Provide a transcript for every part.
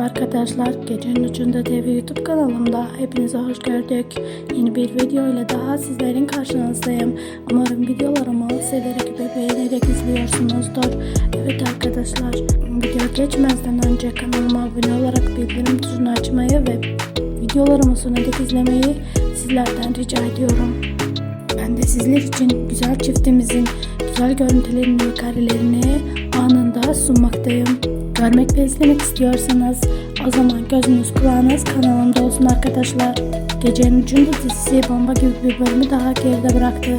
arkadaşlar. Gecenin ucunda TV YouTube kanalımda hepinize hoş gördük. Yeni bir video ile daha sizlerin karşınızdayım. Umarım videolarımı severek ve beğenerek izliyorsunuzdur. Evet arkadaşlar, video geçmezden önce kanalıma abone olarak bildirim tuşunu açmayı ve videolarımı sonuna dek izlemeyi sizlerden rica ediyorum. Ben de sizler için güzel çiftimizin güzel görüntülerini ve karelerini anında sunmaktayım. Görmek ve izlemek istiyorsanız o zaman gözünüz kulağınız kanalımda olsun arkadaşlar. Gecenin üçüncü dizisi bomba gibi bir bölümü daha geride bıraktı.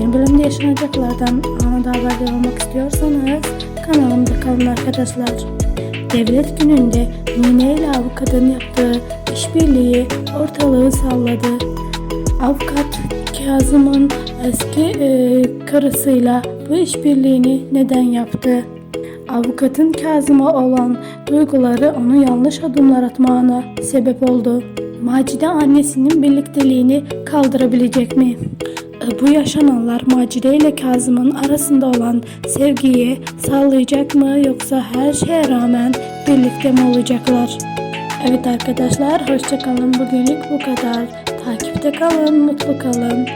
Yeni bölümde yaşanacaklardan anında haberdar olmak istiyorsanız kanalımda kalın arkadaşlar. Devlet gününde Mine ile avukatın yaptığı işbirliği ortalığı salladı. Avukat Kazım'ın eski e, karısıyla bu işbirliğini neden yaptı? Avukatın Kazım'a olan duyguları onu yanlış adımlar atmağına sebep oldu. Macide annesinin birlikteliğini kaldırabilecek mi? E, Bu yaşananlar Macide ile Kazım'ın arasında olan sevgiyi sağlayacak mı yoksa her şeye rağmen birlikte mi olacaklar? Evet arkadaşlar hoşçakalın bugünlük bu kadar. Takipte kalın, mutlu kalın.